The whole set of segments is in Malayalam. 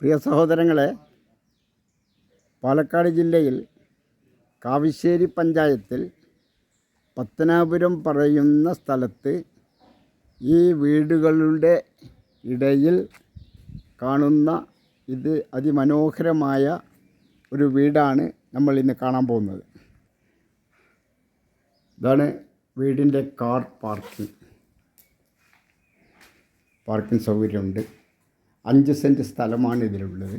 പ്രിയ സഹോദരങ്ങളെ പാലക്കാട് ജില്ലയിൽ കാവശ്ശേരി പഞ്ചായത്തിൽ പത്തനാപുരം പറയുന്ന സ്ഥലത്ത് ഈ വീടുകളുടെ ഇടയിൽ കാണുന്ന ഇത് അതിമനോഹരമായ ഒരു വീടാണ് നമ്മൾ ഇന്ന് കാണാൻ പോകുന്നത്. ഇതാണ് വീടിന്റെ കാർ പാർക്കിംഗ്. പാർക്കിംഗ് സൗകര്യമുണ്ട്. അഞ്ച് സെന്റ് സ്ഥലമാണ് ഇതിലുള്ളത്.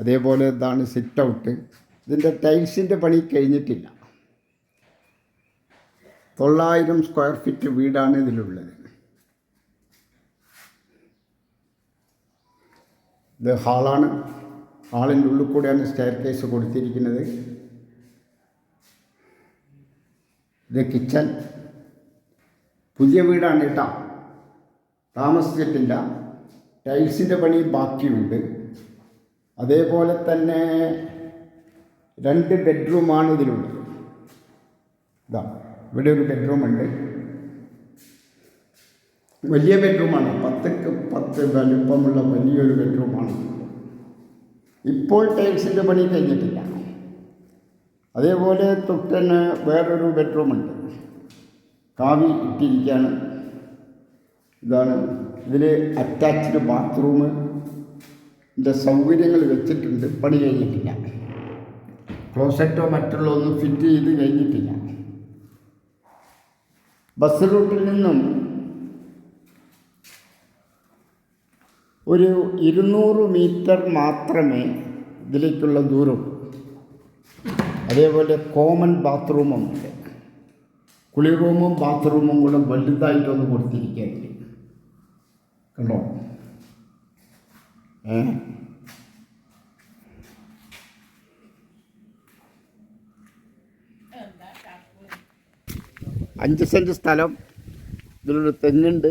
അതേപോലെ ഇതാണ് സിറ്റ് ഔട്ട് ഇതിന്റെ ടൈൽസിന്റെ പണി കഴിഞ്ഞിട്ടില്ല. തൊള്ളായിരം സ്ക്വയർ ഫീറ്റ് വീടാണ് ഇതിലുള്ളത്. ഇത് ഹാളാണ്. ഹാളിന്റെ ഉള്ളിൽ കൂടെയാണ് സ്റ്റെയർ കേസ് കൊടുത്തിരിക്കുന്നത്. ഇത് കിച്ചൺ പുതിയ വീടാണ് കേട്ടോ. താമസിച്ചിട്ടില്ല. ടൈൽസിന്റെ പണി ബാക്കിയുണ്ട്. അതേപോലെ തന്നെ രണ്ട് ബെഡ്റൂമാണ് ഇതിലുള്ളത്. ഇതാ ഇവിടെ ഒരു ബെഡ്റൂമുണ്ട്. വലിയ ബെഡ്റൂമാണ്. പത്തക്ക് പത്ത് വലുപ്പമുള്ള വലിയൊരു ബെഡ്റൂമാണ്. ഇപ്പോൾ ടൈൽസിന്റെ പണി കഴിഞ്ഞിട്ടില്ല. അതേപോലെ തൊട്ടന് വേറൊരു ബെഡ്റൂമുണ്ട്. കാവി ഇട്ടിരിക്കുകയാണ്. ഇതാണ് ഇതിൽ അറ്റാച്ച്ഡ് ബാത്റൂം ഇതിന്റെ സൗകര്യങ്ങൾ വെച്ചിട്ടുണ്ട്. പണി കഴിഞ്ഞിട്ടില്ല. ക്ലോസറ്റോ മറ്റുള്ള ഒന്നും ഫിറ്റ് ചെയ്ത് കഴിഞ്ഞിട്ടില്ല. ബസ് റൂട്ടിൽ നിന്നും ഒരു ഇരുന്നൂറ് മീറ്റർ മാത്രമേ ഇതിലേക്കുള്ള ദൂരം അതേപോലെ കോമൺ ബാത്റൂമുണ്ട് കുളി റൂമും ബാത്റൂമും കൂടെ വലുതായിട്ടൊന്ന് കൊടുത്തിരിക്കുകയാണ് കണ്ടോ ഏ? അഞ്ച് സെന്റ് സ്ഥലം ഇതിലൊരു തെങ്ങുണ്ട്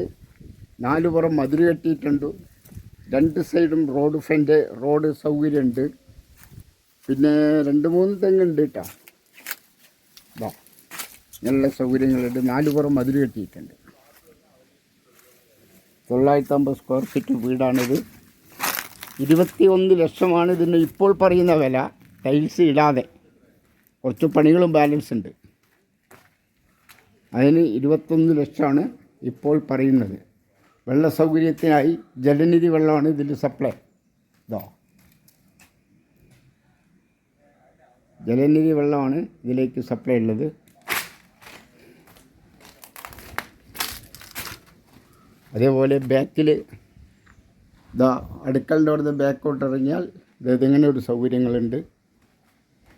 നാല് പുറം മതിൽ കെട്ടിയിട്ടുണ്ട് രണ്ട് സൈഡും റോഡ് ഫ്രണ്ട് റോഡ് സൗകര്യമുണ്ട് പിന്നെ രണ്ട് മൂന്ന് തെങ്ങുണ്ട് കേട്ടോ ഇതാ നല്ല സൗകര്യങ്ങളുണ്ട് നാല് പുറം മതിൽ കെട്ടിയിട്ടുണ്ട്. തൊള്ളായിരത്തി അമ്പത് സ്ക്വയർ ഫീറ്റ് വീടാണിത്. ഇരുപത്തി ഒന്ന് ലക്ഷമാണ് ഇതിന് ഇപ്പോൾ പറയുന്ന വില. ടൈൽസ് ഇടാതെ. കുറച്ച് പണികളും ബാലൻസ് ഉണ്ട്. അതിന് ഇരുപത്തൊന്ന് ലക്ഷമാണ് ഇപ്പോൾ പറയുന്നത്. വെള്ള സൗകര്യത്തിനായി ജലനിധി വെള്ളമാണ് ഇതിന്റെ സപ്ലൈ ഇതോ. ജലനിധി വെള്ളമാണ് ഇതിലേക്ക് സപ്ലൈ ഉള്ളത്. അതേപോലെ ബാക്കിൽ ഇതാ അടുക്കളന്റെ അവിടുന്ന് ബാക്കോട്ട് ഇറങ്ങിയാൽ ഇത് ഇങ്ങനെ ഒരു സൗകര്യങ്ങളുണ്ട്.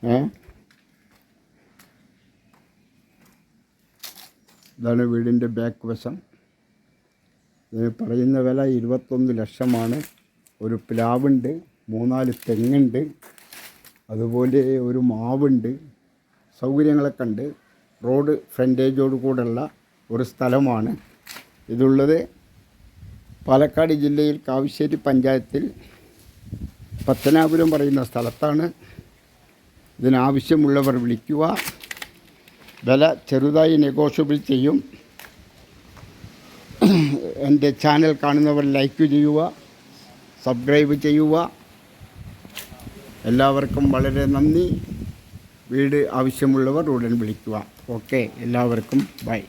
ഏ? ഇതാണ് വീടിന്റെ ബാക്ക് വശം. ഇതിന് പറയുന്ന വില ഇരുപത്തൊന്ന് ലക്ഷമാണ്. ഒരു പ്ലാവുണ്ട് മൂന്നാൽ തെങ്ങുണ്ട് അതുപോലെ ഒരു മാവുണ്ട്. സൗകര്യങ്ങളൊക്കെ ഉണ്ട്. റോഡ് ഫ്രണ്ടേജോട് കൂടെയുള്ള ഒരു സ്ഥലമാണ്. ഇതുള്ളത് പാലക്കാട് ജില്ലയിൽ കാവശ്ശേരി പഞ്ചായത്തിൽ പത്തനാപുരം പറയുന്ന സ്ഥലത്താണ് ഇതിനാവശ്യമുള്ളവർ വിളിക്കുക. വില ചെറുതായി നെഗോഷ്യബിൾ ചെയ്യും. എന്റെ ചാനൽ കാണുന്നവർ ലൈക്ക് ചെയ്യുക സബ്സ്ക്രൈബ് ചെയ്യുക. എല്ലാവർക്കും വളരെ നന്ദി. വീട് ആവശ്യമുള്ളവർ ഉടൻ വിളിക്കുക. ഓക്കെ എല്ലാവർക്കും ബൈ.